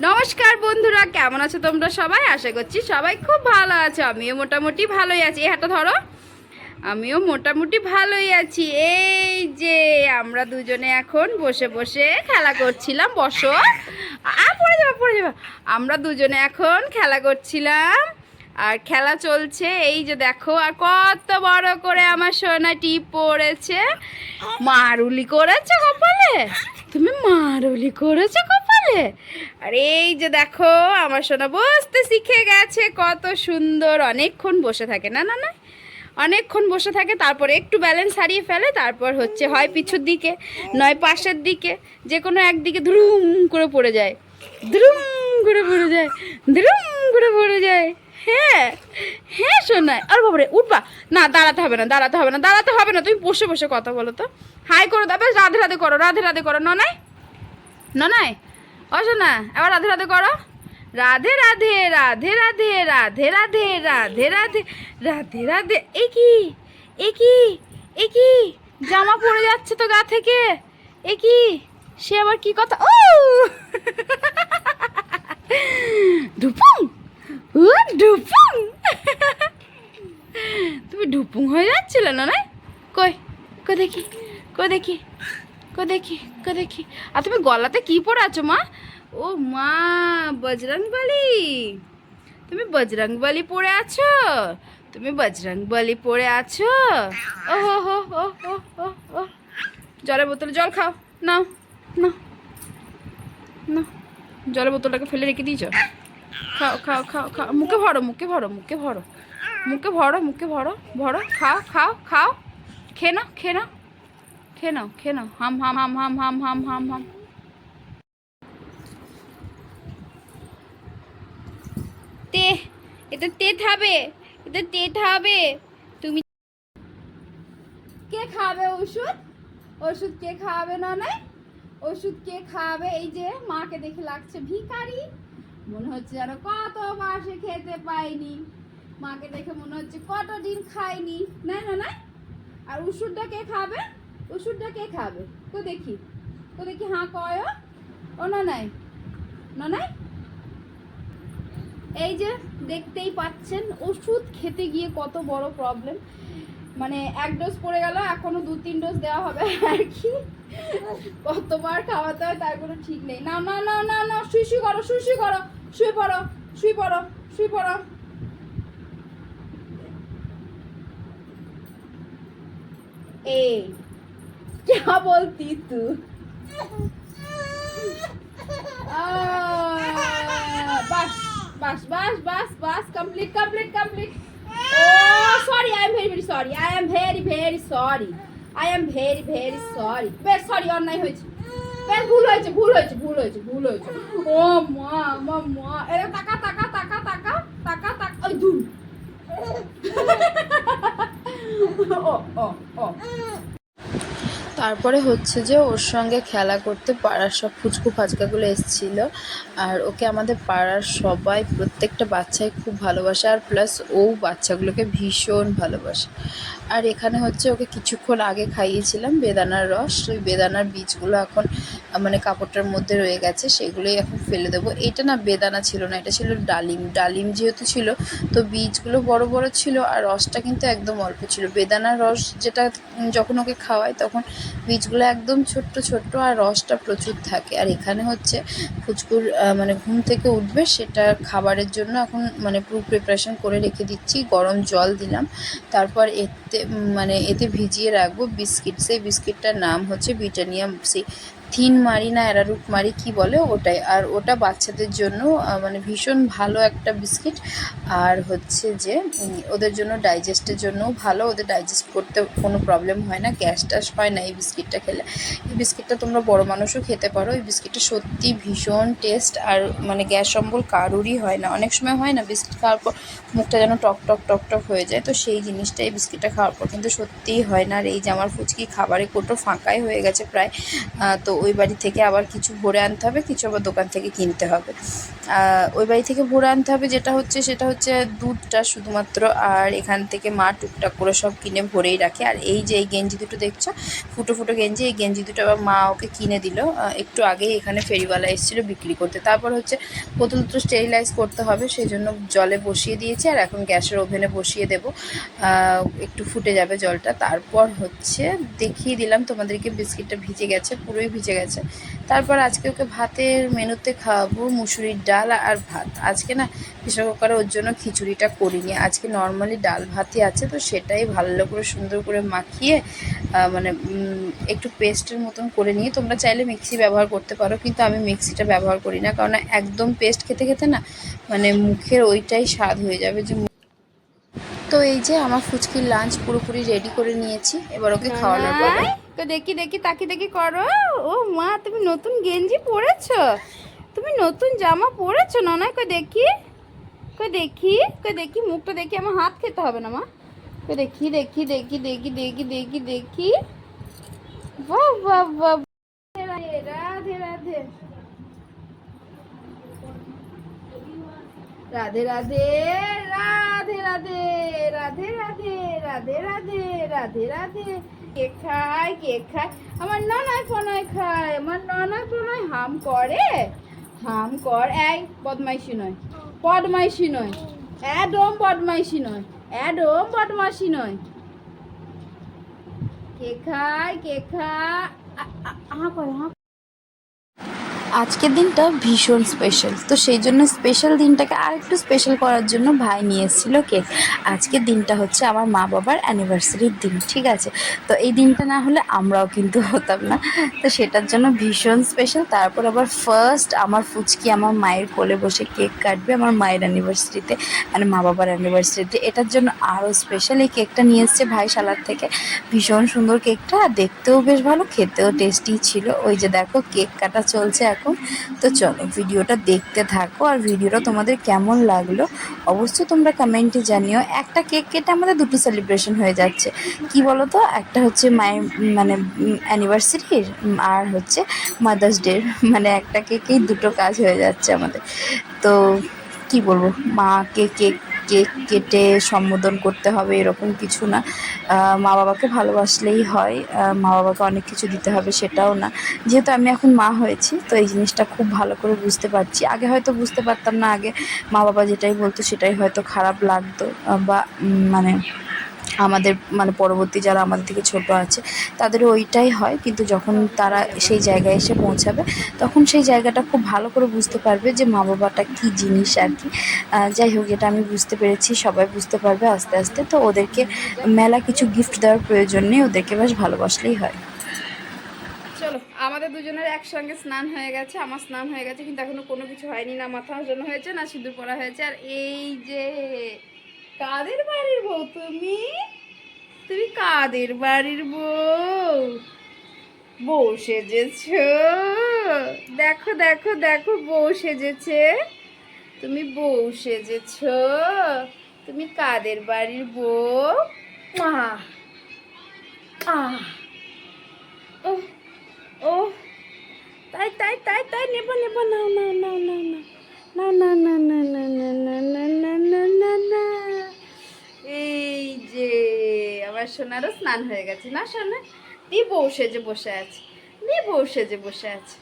নমস্কার বন্ধুরা, কেমন আছো তোমরা সবাই? আশা করছি সবাই খুব ভালো আছো। আমিও মোটামুটি ভালোই আছি। এই ধরো। আমিও মোটামুটি ভালোই আছি। এই যে আমরা দুজনে এখন বসে বসে খেলা করছিলাম। বসো। আ, পড়ে যাব পড়ে যাব। আমরা দুজনে এখন খেলা করছিলাম। আর খেলা চলছে। এই যে দেখো, আর কত বড় করে আমার সোনা টিপ পড়েছে। মারুলি করেছে কপালে? তুমি মারুলি করেছ কপালে? আর এই যে দেখো, আমার সোনা বসতে শিখে গেছে কত সুন্দর। অনেকক্ষণ বসে থাকে, না না না? অনেকক্ষণ বসে থাকে, তারপরে একটু ব্যালেন্স হারিয়ে ফেলে, তারপর হচ্ছে হয় পিছুর দিকে, নয় পাশের দিকে, যে কোনো একদিকে ধুরুম করে পড়ে যায়। ধুরুম করে পড়ে যায়, ধুরুম করে পড়ে যায়। হ্যাঁ হ্যাঁ শোনায় আর বাবারে, উঠবা। না, দাঁড়াতে হবে না, দাঁড়াতে হবে না, দাঁড়াতে হবে না। তুমি বসে বসে কথা বলো তো। হাই করো বেশ রাধে রাধে করো, রাধে রাধে করো। ননাই? ননাই? অসো না, এবার রাধে রাধে করো। রাধে রাধে রাধে রাধে রাধে রাধে রাধে রাধে রাধে রাধে। এ কি? এ কি? এ কি? জামা পড়ে যাচ্ছে তো গা থেকে। এ কি? সে আবার কি কথা? ও ডুপুং ও ডুপুং তুমি ডুপুং হয়ে যাচ্ছিলে না কই? কই দেখি? কই দেখি? কই দেখি কই দেখি। আর তুমি গলাতে কি আছো, মা? ও মা, বজরং বলি। তুমি বজরং বলি পরে আছো? তুমি বজরং বলি পরে আছো? ও হো হো ও ও ও ও। জলের বোতলে জল খাও। নাও না না জলের বোতলটাকে ফেলে রেখে দিয়েছ? খাও খাও খাও খাও। মুখে ভরো মুখে ভরো মুখে ভরো। মুখে ভরো মুখে ভরো ভরো। খাও খাও খাও। খেয়ে নাও খেয়ে নাও। খেয়ে নাও খেয়ে নাও। হাম হাম হাম হাম হাম হাম হাম তে এটা তেত হবে এটা তেত হবে তুমি কে খাবে ওষুধ? ওষুধ কে খাওয়াবে না নাই ওষুধ কে খাওয়াবে এই যে মাকে দেখে লাগছে ভিখারি। মনে হচ্ছে যেন কত মাসে খেতে পাইনি মাকে দেখে মনে হচ্ছে কত দিন খাইনি নাই না। নাই আর ওষুধটা কে খাবে? ওষুধটা কে খাবে? তো দেখি। তো দেখি, হাঁ কয় ও? না নাই না নাই এই যে দেখতেই পাচ্ছেন, ওষুধ খেতে গিয়ে কত বড় প্রবলেম মানে এক ডোজ পড়ে গেল, এখনও দু, তিন ডোজ দেওয়া হবে আর কি। কতবার খাওয়াতে হয় তার কোনো ঠিক নেই। না না না না না, শুই শুই করো, শুই শুই করো, শুয়ে পড়ো শুই পড়ো শুই পড়ো। এই কেবল তিতু। বাস বাস বাস বাস বাস complete complete complete oh sorry I am very very sorry I am very very sorry I am very very sorry বেশ সরি অন্যায় হয়েছে। বেশ, ভুল হয়েছে ভুল হয়েছে ভুল হয়েছে ভুল হয়েছে। ও মা মা মা। এর টাকা টাকা টাকা টাকা টাকা টাকা ওই দূর ও ও ও। তারপরে হচ্ছে যে ওর সঙ্গে খেলা করতে পাড়ার সব ফুচকু ফাচকাগুলো এসেছিল। আর ওকে আমাদের পাড়ার সবাই, প্রত্যেকটা বাচ্চাই খুব ভালোবাসে। আর প্লাস ও বাচ্চাগুলোকে ভীষণ ভালোবাসে। আর এখানে হচ্ছে ওকে কিছুক্ষণ আগে খাইয়েছিলাম বেদানার রস। ওই বেদানার বীজগুলো এখন মানে কাপড়টার মধ্যে রয়ে গেছে, সেগুলোই এখন ফেলে দেবো। এটা না বেদানা ছিল না, এটা ছিল ডালিম। ডালিম যেহেতু ছিল, তো বীজগুলো বড় বড় ছিল আর রসটা কিন্তু একদম অল্প ছিল। বেদানার রস যেটা, যখন ওকে খাওয়াই তখন বীজগুলো একদম ছোট্ট ছোট্ট আর রসটা প্রচুর থাকে। আর এখানে হচ্ছে ফুচকুর মানে ঘুম থেকে উঠবে সেটা খাবারের জন্য এখন মানে পুরো প্রিপারেশন করে রেখে দিচ্ছি। গরম জল দিলাম। তারপর এতে মানে এতে ভিজিয়ে রাখব বিস্কিট। সেই বিস্কিটটার নাম হচ্ছে ব্রিটানিয়া থিন মারি না অ্যারারুট মারি, কি বলে ওটাই। আর ওটা বাচ্চাদের জন্য মানে ভীষণ ভালো একটা বিস্কিট। আর হচ্ছে যে ওদের জন্য ডাইজেস্টের জন্যও ভালো, ওদের ডাইজেস্ট করতে কোনো প্রবলেম হয় না, গ্যাস ট্যাস পায় না এই বিস্কিটটা খেলে। এই বিস্কিটটা তোমরা বড় মানুষও খেতে পারো, এই বিস্কিটটা সত্যি ভীষণ টেস্ট। আর মানে গ্যাস অম্বল কারোরই হয় না। অনেক সময় হয় না, বিস্কিট খাওয়ার পর মুখটা যেন টক টক টক টক হয়ে যায়, তো সেই জিনিসটা এই বিস্কিটটা খাওয়ার পর। কিন্তু সত্যিই হয় না। আর এই যে আমার ফুচকি খাবারে কোটো ফাঁকাই হয়ে গেছে প্রায় তো ওই বাড়ি থেকে আবার কিছু ভরে আনতে হবে, কিছু আবার দোকান থেকে কিনতে হবে। ওই বাড়ি থেকে ভরে আনতে হবে যেটা হচ্ছে, সেটা হচ্ছে দুধটা শুধুমাত্র আর এখান থেকে মা টুকটাক করে সব কিনে ভরেই রাখে। আর এই যে এই গেঞ্জি দুটো দেখছ, ফুটো ফুটো গেঞ্জি, এই গেঞ্জি দুটো আবার মা ওকে কিনে দিল। একটু আগেই এখানে ফেরিওয়ালা এসেছিল বিক্রি করতে। তারপর হচ্ছে প্রথম দুটো স্টেরিলাইজ করতে হবে সেই জন্য জলে বসিয়ে দিয়েছি আর এখন গ্যাসের ওভেনে বসিয়ে দেব। একটু ফুটে যাবে জলটা। তারপর হচ্ছে দেখিয়ে দিলাম, তোমাদেরকে বিস্কিটটা ভিজে গেছে, পুরোই ভিজে গেছে। তারপর আজকে ওকে ভাতের মেনুতে খাওয়াবো মুসুরির ডাল আর ভাত। আজকে না প্রেশার কুকারে ওর জন্য খিচুড়িটা করিনি। আজকে নর্মালি ডাল ভাতই আছে তো সেটাই ভালো করে সুন্দর করে মাখিয়ে মানে একটু পেস্টের মতন করে নিয়ে তোমরা চাইলে মিক্সি ব্যবহার করতে পারো কিন্তু আমি মিক্সিটা ব্যবহার করি না। কারণ একদম পেস্ট খেতে খেতে না মানে মুখের ওইটাই স্বাদ হয়ে যাবে যে তো এই যে আমার ফুচকির লাঞ্চ পুরোপুরি রেডি করে নিয়েছি এবার ওকে খাওয়ানোর পালা ননাই, তো দেখি দেখি তাকি দেখি করো ও মা তুমি নতুন গেঞ্জি পরেছো তুমি নতুন জামা পরেছো ননাই কই দেখি কই দেখি কই দেখি মুখটা দেখি আমার হাত খেতে হবে না মা কই দেখি দেখি দেখি দেখি দেখি দেখি দেখি রাধে রাধে রাধে রাধে রাধে রাধে রাধে রাধে রাধে রাধে রাধে রাধে রাধে কে খায় কে খায়? আমার নানায় ফনায় খায়। আমার নানায় ফনায় হাম করে। হাম কর, এই বদমাইশি নয় বদমাইশি নয়, একদম বদমাইশি নয়, একদম বদমাইশি নয়। কে খায় কে খায় আ করে হা আজকের দিনটা ভীষণ স্পেশাল তো সেই জন্য স্পেশাল দিনটাকে আর একটু স্পেশাল করার জন্য ভাই নিয়ে এসেছিল কেক। আজকের দিনটা হচ্ছে আমার মা বাবার অ্যানিভার্সারির দিন, ঠিক আছে? তো এই দিনটা না হলে আমরাও কিন্তু হতাম না। তো সেটার জন্য ভীষণ স্পেশাল তারপর আবার ফার্স্ট আমার ফুচকি আমার মায়ের কোলে বসে কেক কাটবে আমার মায়ের অ্যানিভার্সারিতে মানে মা বাবার অ্যানিভার্সারিতে এটার জন্য আরও স্পেশাল এই কেকটা নিয়ে এসছে ভাই সালার থেকে। ভীষণ সুন্দর কেকটা দেখতেও বেশ ভালো, খেতেও টেস্টি ছিল। ওই যে দেখো, কেক কাটা চলছে এখন তো চলো, ভিডিওটা দেখতে থাকো আর ভিডিওটা তোমাদের কেমন লাগল অবশ্যই তোমরা কমেন্টে জানিও। একটা কেক কেটে আমাদের দুটো সেলিব্রেশন হয়ে যাচ্ছে। কি বলো তো একটা হচ্ছে মায়ের মানে অ্যানিভার্সারির আর হচ্ছে মাদার্স ডের মানে একটা কেকেই দুটো কাজ হয়ে যাচ্ছে আমাদের। তো কি বলব? মাকে কেক কেক কেটে সম্বোধন করতে হবে, এরকম কিছু না। মা বাবাকে ভালোবাসলেই হয়। মা বাবাকে অনেক কিছু দিতে হবে সেটাও না। যেহেতু আমি এখন মা হয়েছি, তো এই জিনিসটা খুব ভালো করে বুঝতে পারছি। আগে হয়তো বুঝতে পারতাম না, আগে মা বাবা যেটাই বলতো সেটাই হয়তো খারাপ লাগতো, বা মানে আমাদের মানে পরবর্তী যারা আমাদের থেকে ছোট আছে, তাদের ওইটাই হয়। কিন্তু যখন তারা সেই জায়গায় এসে পৌঁছাবে, তখন সেই জায়গাটা খুব ভালো করে বুঝতে পারবে যে মা বাবাটা কী জিনিস আর কি। যাই হোক এটা আমি বুঝতে পেরেছি, সবাই বুঝতে পারবে আস্তে আস্তে। তো ওদেরকে মেলা কিছু গিফট দেওয়ার প্রয়োজন নেই, ওদেরকে বেশ ভালোবাসলেই হয়। চলো, আমাদের দুজনের একসঙ্গে স্নান হয়ে গেছে, আমার স্নান হয়ে গেছে, কিন্তু এখনও কোনো কিছু হয়নি, না মাথা ওজন হয়েছে, না সিঁদুর পরা হয়েছে। আর এই যে কাদের বাড়ির বউ তুমি? তুমি কাদের বাড়ির বউ? বউ সেজেছ। দেখো দেখো দেখো, বউ সেজেছে। তুমি বউ সেজেছ। তুমি কাদের বাড়ির বউ? আহ ও ও তাই তাই তাই তাই, নেব নেব না না না না না সোনারও স্নান হয়ে গেছে। না, সোনা দিয়ে বউ সেজে বসে আছে। দিয়ে বউ সেজে বসে আছে।